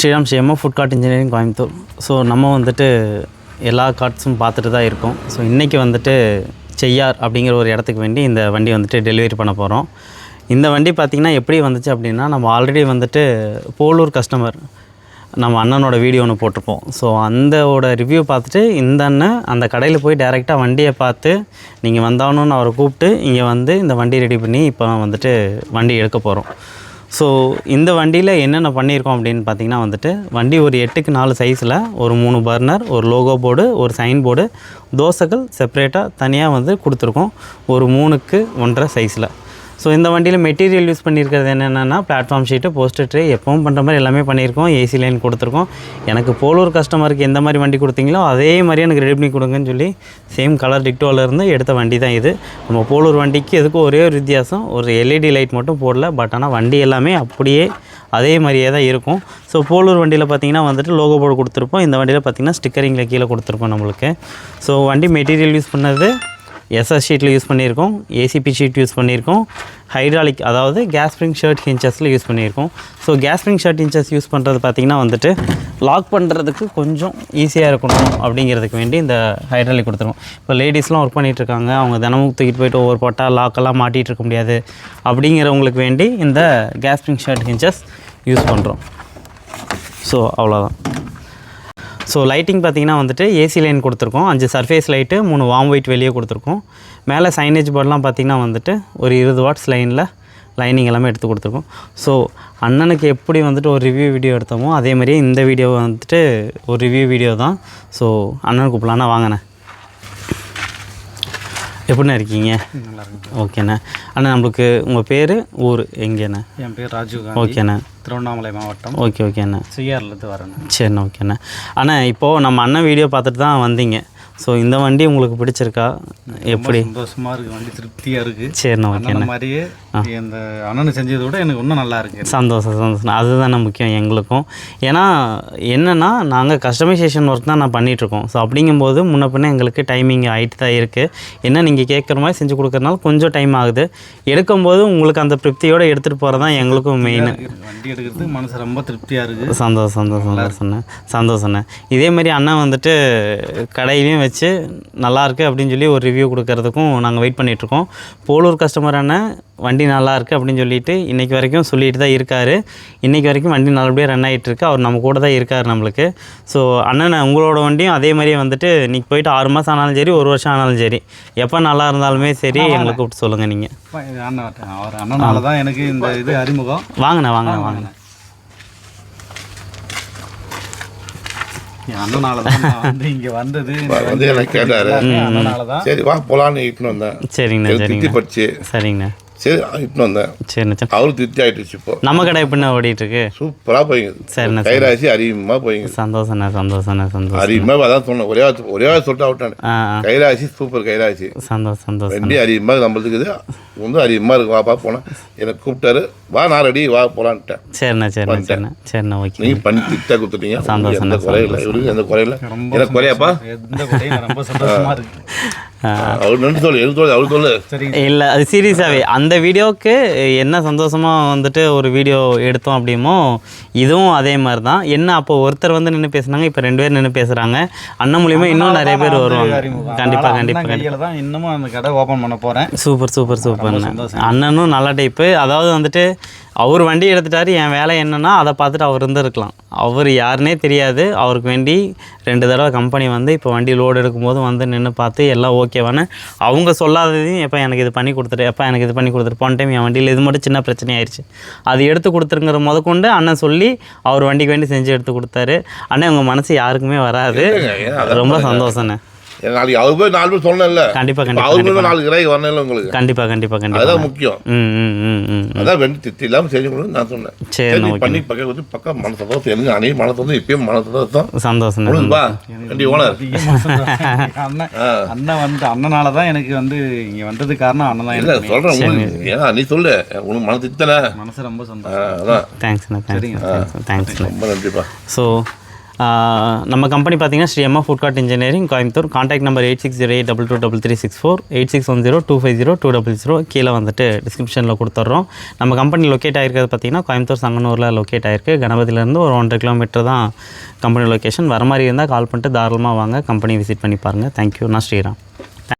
Sriram CMO food cart engineering Coimbatore so நம்ம வந்துட்டு எல்லா கார்ட்ஸும் பார்த்துட்டு தான் இருக்கோம். ஸோ இன்றைக்கி வந்துட்டு செய்யார் அப்படிங்கிற ஒரு இடத்துக்கு வேண்டி இந்த வண்டி வந்துட்டு டெலிவரி பண்ண போகிறோம் இந்த வண்டி பார்த்திங்கன்னா எப்படி வந்துச்சு அப்படின்னா நம்ம ஆல்ரெடி வந்துட்டு போலூர் கஸ்டமர் நம்ம அண்ணனோட வீடியோ ஒன்று போட்டிருப்போம். ஸோ அந்தோட ரிவ்யூ பார்த்துட்டு இந்த அண்ணன் அந்த கடையில் போய் டைரெக்டாக வண்டியை பார்த்து நீங்கள் வந்தாகணும்னு அவரை கூப்பிட்டு இங்கே வந்து இந்த வண்டி ரெடி பண்ணி இப்போ வந்துட்டு வண்டி எடுக்க போகிறோம் ஸோ இந்த வண்டியில் என்னென்ன பண்ணியிருக்கோம் அப்படின்னு பார்த்தீங்கன்னா வந்துட்டு வண்டி ஒரு எட்டுக்கு நாலு சைஸில் ஒரு மூணு பர்னர் ஒரு லோகோ போர்டு ஒரு சைன் போர்டு தோசைகள் செப்பரேட்டாக தனியாக வந்து கொடுத்துருக்கோம். ஒரு மூணுக்கு ஒன்றரை சைஸில் ஸோ இந்த வண்டியில் மெட்டீரியல் யூஸ் பண்ணியிருக்கிறது என்னென்னா பிளாட்ஃபார்ம் ஷீட்டு போஸ்டர் ட்ரே எப்பவும் பண்ணுற மாதிரி எல்லாமே பண்ணியிருக்கோம். ஏசி லைன் கொடுத்துருக்கோம். எனக்கு போலூர் கஸ்டமருக்கு எந்த மாதிரி வண்டி கொடுத்தீங்களோ அதே மாதிரி எனக்கு ரெடி பண்ணி கொடுங்கன்னு சொல்லி சேம் கலர் டிக்டோவில் இருந்து எடுத்த வண்டி தான் இது. நம்ம போலூர் வண்டிக்கு எதுக்கும் ஒரே ஒரு வித்தியாசம் ஒரு எல்இடி லைட் மட்டும் போடல பட் ஆனால் வண்டி எல்லாமே அப்படியே அதே மாதிரியே தான் இருக்கும். ஸோ போலூர் வண்டியில் பார்த்தீங்கன்னா வந்துட்டு லோகோ போர்டு கொடுத்துருப்போம். இந்த வண்டியில் பார்த்தீங்கன்னா ஸ்டிக்கரிங்கில் கீழே கொடுத்துருப்போம் நம்மளுக்கு. ஸோ வண்டி மெட்டீரியல் யூஸ் பண்ணது எஸ்எஸ் ஷீட்டில் யூஸ் பண்ணியிருக்கோம். ஏசிபி ஷீட் யூஸ் பண்ணியிருக்கோம். ஹைட்ராலிக் அதாவது கேஸ் ஸ்ப்ரிங் ஷர்ட் ஹின்ச்சஸில் யூஸ் பண்ணியிருக்கோம். ஸோ கேஸ் ஸ்ப்ரிங் ஷர்ட் ஹின்ச்சஸ் யூஸ் பண்ணுறது பார்த்திங்கன்னா வந்துட்டு லாக் பண்ணுறதுக்கு கொஞ்சம் ஈஸியாக இருக்கணும் அப்படிங்கிறதுக்கு வேண்டி இந்த ஹைட்ராலிக் கொடுத்துருவோம். இப்போ லேடிஸ்லாம் ஒர்க் பண்ணிகிட்ருக்காங்க அவங்க தினமும் தூக்கிட்டு போயிட்டு ஒவ்வொரு போட்டால் லாக்கெல்லாம் மாட்டிகிட்டு இருக்க முடியாது. அப்படிங்கிறவங்களுக்கு வேண்டி இந்த கேஸ் ஸ்ப்ரிங் ஷர்ட் ஹின்ச்சஸ் யூஸ் பண்ணுறோம் ஸோ அவ்வளோதான் ஸோ லைட்டிங் பார்த்தீங்கன்னா வந்துட்டு ஏசி லைன் கொடுத்துருக்கோம். அஞ்சு சர்ஃபேஸ் லைட்டு மூணு வாம் ஒயிட் வெளியே கொடுத்துருக்கோம். மேலே சைனேஜ் போர்டெலாம் பார்த்தீங்கன்னா வந்துட்டு ஒரு இருபது வாட்ஸ் லைனில் லைனிங் எல்லாமே எடுத்து கொடுத்துருக்கோம். ஸோ அண்ணனுக்கு எப்படி வந்துட்டு ஒரு ரிவ்யூ வீடியோ எடுத்தோமோ அதே மாதிரியே இந்த வீடியோ வந்துட்டு ஒரு ரிவ்யூ வீடியோ தான். ஸோ அண்ணனுக்கு கூப்பிடலான்னா வாங்கினேன் எப்படிண்ணே இருக்கீங்க? நல்லா இருக்கு ஓகேண்ணே. அண்ணா நம்மளுக்கு உங்கள் பேர் ஊர் எங்கேண்ணே? என் பேர் ராஜீவ் ஓகேண்ணே. திருவண்ணாமலை மாவட்டம். ஓகே ஓகேண்ணே. சிஆர்லேருந்து வரேன். சரிண்ணா ஓகேண்ணே. அண்ணா இப்போது நம்ம அண்ணன் வீடியோ பார்த்துட்டு தான் வந்தீங்க. ஸோ இந்த வண்டி உங்களுக்கு பிடிச்சிருக்கா? எப்படி? சந்தோஷமா இருக்கு. வண்டி திருப்தியா இருக்கு. சரிண்ணா அண்ணன் மாதிரியே இந்த அண்ணன் செஞ்சதை விட எனக்கு இன்னும் நல்லா இருக்கு. சந்தோஷம் சந்தோஷம். அதுதானே முக்கியம் எங்களுக்கும். ஏன்னா என்னென்னா நாங்கள் கஸ்டமைசேஷன் ஒர்க் தான் நான் பண்ணிகிட்ருக்கோம் ஸோ அப்படிங்கும்போது முன்ன பின்ன எங்களுக்கு டைமிங் ஆகிட்டு தான் இருக்குது என்ன நீங்கள் கேட்குற மாதிரி செஞ்சு கொடுக்குறதுனால கொஞ்சம் டைம் ஆகுது. எடுக்கும்போது உங்களுக்கு அந்த திருப்தியோடு எடுத்துகிட்டு போகிறது தான் எங்களுக்கும் மெயின் வண்டி எடுக்கிறதுக்கு மனசு ரொம்ப திருப்தியா இருக்கு. சந்தோஷம் சந்தோஷம் சந்தோஷண்ணே சந்தோஷண்ணே இதே மாதிரி அண்ணன் வந்துட்டு கடையிலையும் வச்சு நல்லா இருக்கு அப்படின்னு சொல்லி ஒரு ரிவ்யூ கொடுக்கறதுக்கும் நாங்கள் வெயிட் பண்ணிகிட்ருக்கோம் போலூர் கஸ்டமர் அண்ணன் வண்டி நல்லா இருக்கு அப்படின்னு சொல்லிட்டு இன்றைக்கி வரைக்கும் சொல்லிட்டு தான் இருக்கார். இன்றைக்கி வரைக்கும் வண்டி நல்லபடியாக ரன் ஆகிட்டு இருக்கு. அவர் நம்ம கூட தான் இருக்கார் நம்மளுக்கு. ஸோ அண்ணன் உங்களோட வண்டியும் அதே மாதிரியே வந்துட்டு இன்றைக்கி போயிட்டு ஆறு மாதம் ஆனாலும் சரி ஒரு வருஷம் ஆனாலும் சரி எப்போ நல்லா இருந்தாலுமே சரி எங்களை கூப்பிட்டு சொல்லுங்கள் நீங்கள். அவர் அண்ணனால தான் எனக்கு இந்த இது அறிமுகம். வாங்கண்ணே வாங்கண்ணே வாங்கண்ணே. அண்ணனால தான் நான் வந்து இங்க வந்தது. வந்து எனக்கு கேட்டாரு. அண்ணனால தான் சரி வா போலான்னு இட்டுன்னு வந்தேன் சரிங்கண்ணா சரிங்கண்ணா. பட்டுச்சு சரிங்கண்ணா. சரி இட்டுன்னு வந்தேன். சரிண்ணா சரி அவரு திருப்தி ஆயிட்டுச்சு இப்போ. நம்ம கடை எப்படிண்ணா ஓடிட்டு இருக்கு சூப்பராக போயிங்க சரிண்ணா, கைராசி அறிவுமா போயிங்க. சந்தோஷண்ணே சந்தோஷண்ணே சந்தோஷம் அறிவுமா அதான் சொன்னேன். ஒரே ஒரே சொல்லிட்டு ஆ கைராசி சூப்பர் கைராசி. சந்தோஷம் சந்தோஷம். வண்டி அறிவுமா நம்மளுக்கு இருக்குது. வந்து அறிவுமா இருக்கு வாப்பா போனேன் எனக்கு கூப்பிட்டாரு வா நான் ரெடி வா போலான்ட்டேன். சரிண்ணா சரிண்ணா சரிண்ணா சரிண்ணா ஓகே நீங்க பண்ணி திட்டா கொடுத்துட்டீங்க. சந்தோஷம், எந்த குறையில இவருக்கு எந்த குறையில எனக்கு குறையாப்பா? எந்த குறையும் ரொம்ப சந்தோஷமா இருக்கு. இல்லை அது சீரியஸாகவே அந்த வீடியோவுக்கு என்ன சந்தோஷமாக வந்துட்டு ஒரு வீடியோ எடுத்தோம் அப்படிமோ இதுவும் அதே மாதிரி தான் என்ன அப்போ ஒருத்தர் வந்து நின்று பேசுனாங்க இப்போ ரெண்டு பேர் நின்று பேசுகிறாங்க அண்ணன் மூலியமா இன்னும் நிறைய பேர் வருவாங்க. கண்டிப்பாக கண்டிப்பாக இன்னமும் அந்த கடை ஓபன் பண்ண போறேன். Super super super. அண்ணனும் நல்ல டைப்பு அதாவது வந்துட்டு அவர் வண்டி எடுத்துட்டாரு என் வேலை என்னன்னா அதை பார்த்துட்டு அவர் இருந்திருக்கலாம். அவர் யாருனே தெரியாது. அவருக்கு வேண்டி ரெண்டு தடவை கம்பெனி வந்து இப்போ வண்டி லோடு எடுக்கும்போது வந்து நின்று பார்த்து எல்லாம் ஓகேவானு? அவங்க சொல்லாததையும் எப்போ எனக்கு இது பண்ணி கொடுத்துரு எப்போ எனக்கு இது பண்ணி கொடுத்துரு போன டைம் என் வண்டியில். இது மட்டும் சின்ன பிரச்சனை ஆயிடுச்சு அது எடுத்து கொடுத்துருங்கிற முதற்கொண்டு அண்ணன் சொல்லி அவர் வண்டிக்கு வேண்டி செஞ்சு எடுத்து கொடுத்தாரு. அண்ணன் உங்கள் மனசு யாருக்குமே வராது. ரொம்ப சந்தோஷண்ணே. நாளைக்கு அவர் போய் நாலு பேர் சொன்னேன்ல கண்டிப்பாக இப்போ கண்டிப்பாக அவருக்கு நாலு கிராய் வரணும் உங்களுக்கு. கண்டிப்பாக கண்டிப்பாக கண்டிப்பாக அதுதான் முக்கியம். ம் ம் ம் ம் அதான் வெண்டி திட்டி இல்லாமல் செஞ்சு கொடுன்னு நான் சொன்னேன். சரி. பண்ணி பக்கம் வந்து பக்கம் மன சந்தோஷம் எனக்கு அணைய மன சந்தோஷம் இப்பயும் மன சந்தோஷம். சந்தோஷம். முடிஞ்சுப்பா வண்டி ஓனர். அண்ணன் அண்ணன் வந்து அண்ணனால தான் எனக்கு வந்து இங்க வந்தது காரணம் அண்ணன் தான் இல்லை சொல்கிறேன் உங்களுக்கு. ஏன்னா நீ சொல்லு. உனக்கு மன தித்தனை மனசு ரொம்ப சந்தோஷம். அதான். தேங்க்ஸ்ண்ணா தேங்க்ஸ்ண்ணா தேங்க்ஸ்ண்ணா ரொம்ப நன்றிப்பா. ஸோ நம்ம கம்பெனி பார்த்தீங்கன்னா Sri Amma food cart engineering Coimbatore. Contact number eight six zero eight double two double three six four eight six one zero two five zero two double zero கீழே வந்துட்டு டிஸ்கிரிப்ஷனில் கொடுத்துட்றோம் நம்ம கம்பெனி லொக்கேட் ஆகிருக்கிறது பார்த்தீங்கன்னா Coimbatore சங்கனூரில் locate ஆயிருக்கு. கணபதியிலேருந்து ஒரு ஒன்றரை kilometre தான் கம்பெனி லொக்கேஷன் வர மாதிரி இருந்தால் கால் பண்ணிட்டு தாராளமாக வாங்க கம்பெனி விசிட் பண்ணி பாருங்கள் தேங்க்யூ நான் ஸ்ரீராம்.